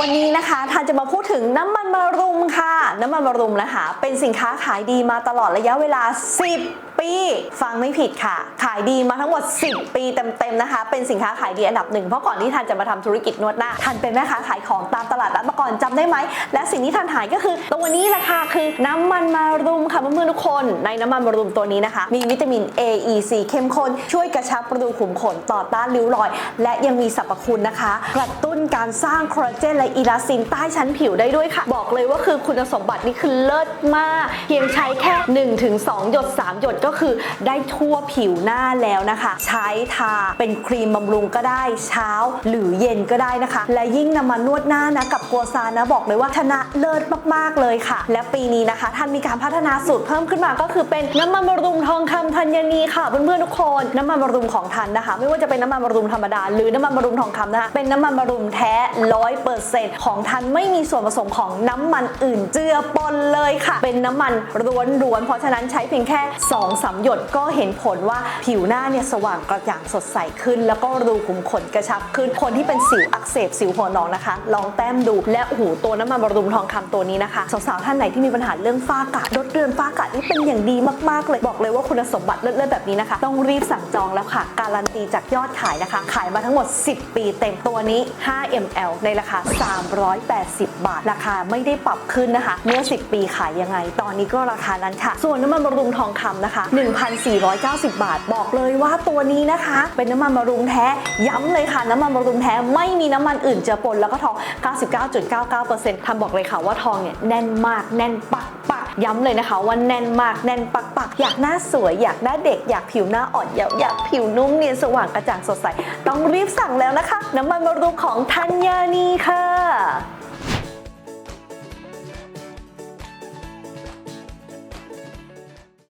วันนี้นะคะทานจะมาพูดถึงน้ำมันมะรุมค่ะ น้ำมันมะรุมนะคะ เป็นสินค้าขายดีมาตลอดระยะเวลา 10 ปีฟังไม่ผิดค่ะ ขายดีมาทั้งหมด 10 ปีเต็มๆนะคะ เป็นสินค้าขายดีอันดับหนึ่งเพราะก่อนที่ทันจะมาทำธุรกิจนวดหน้าทันเป็นแม่ค้าขายของตามตลาดนัดมาก่อนจำได้ไหม และสิ่งที่ทันหายก็คือ ตัวนี้แหละค่ะคือน้ำมันมะรุมค่ะเพื่อนๆทุกคน ในน้ำมันมะรุมตัวนี้นะคะ มีวิตามิน A E C เข้มข้นช่วยกระชับกระดูกขุมขนต่อต้านริ้วรอย และยังมีสรรพคุณนะคะกระตุ้นการสร้างคอลลาเจนและอีลาสตินใต้ชั้นผิวได้ด้วยค่ะ บอกเลยว่าคือคุณสมบัตินี่คือเลิศมาก เพียงใช้แค่ 1-2 หยด 3 หยดก็คือได้ทั่วผิวหน้าแล้วนะคะ ใช้ทาเป็นครีมบำรุงก็ได้เช้าหรือเย็นก็ได้นะคะ และยิ่งนำมานวดหน้านะกับกัวซานะบอกเลยว่าชนะเลิศมากๆเลยค่ะ และปีนี้นะคะท่านมีการพัฒนาสูตรเพิ่มขึ้นมาก็คือเป็นน้ำมันบำรุงทองคำธัญนีค่ะเพื่อนๆทุกคนน้ำมันบำรุงของทันนะคะ ไม่ว่าจะเป็นน้ำมันบำรุงธรรมดา หรือน้ำมันบำรุงทองคำนะคะเป็นน้ำมันบำรุงแท้ร้อยเปอร์เซ็นต์ของทันไม่มีส่วนผสมของน้ำมันอื่นเจือปนเลยค่ะ เป็นน้ำมันล้วนๆเพราะฉะนั้นใช้เพียงแค่2อสามหยดก็เห็นผลว่าผิวหน้าเนี่ยสว่างกระจ่างสดใสขึ้น แล้วก็รูขุมขนกระชับขึ้น คนที่เป็นสิวอักเสบสิวหัวหนองนะคะ ลองแต้มดูและโอ้โหตัวน้ำมันบำรุงทองคำตัวนี้นะคะสาวๆท่านไหนที่มีปัญหาเรื่องฝ้ากระลดเรือนฝ้ากระนี่เป็นอย่างดีมากๆเลยบอกเลยว่าคุณสมบัติเลิศๆแบบนี้นะคะ ต้องรีบสั่งจองแล้วค่ะ การันตีจากยอดขายนะคะ ขายมาทั้งหมด 10 ปีเต็มตัวนี้ 5 ml ในราคา 380 บาท ราคาไม่ได้ปรับขึ้นนะคะ เมื่อ 10 ปีขายยังไง ตอนนี้ก็ราคานั้นค่ะ ส่วนน้ำมันบำรุงทองคำนะคะ1,490 บาท บอกเลยว่าตัวนี้นะคะ เป็นน้ำมันบำรุงแท้ ย้ำเลยค่ะ น้ำมันบำรุงแท้ไม่มีน้ำมันอื่นเจือปนแล้วก็ทอง 99.99%ทำบอกเลยค่ะว่าทองเนี่ยแน่นมากแน่นปักปักย้ำเลยนะคะว่าแน่นมากแน่นปักปักอยากหน้าสวย อยากหน้าเด็กอยากผิวหน้าอ่อนอยากอยากผิวนุ่มเนียนสว่างกระจ่างสดใสต้องรีบสั่งแล้วนะคะ น้ำมันบำรุงของธัญญานีค่ะ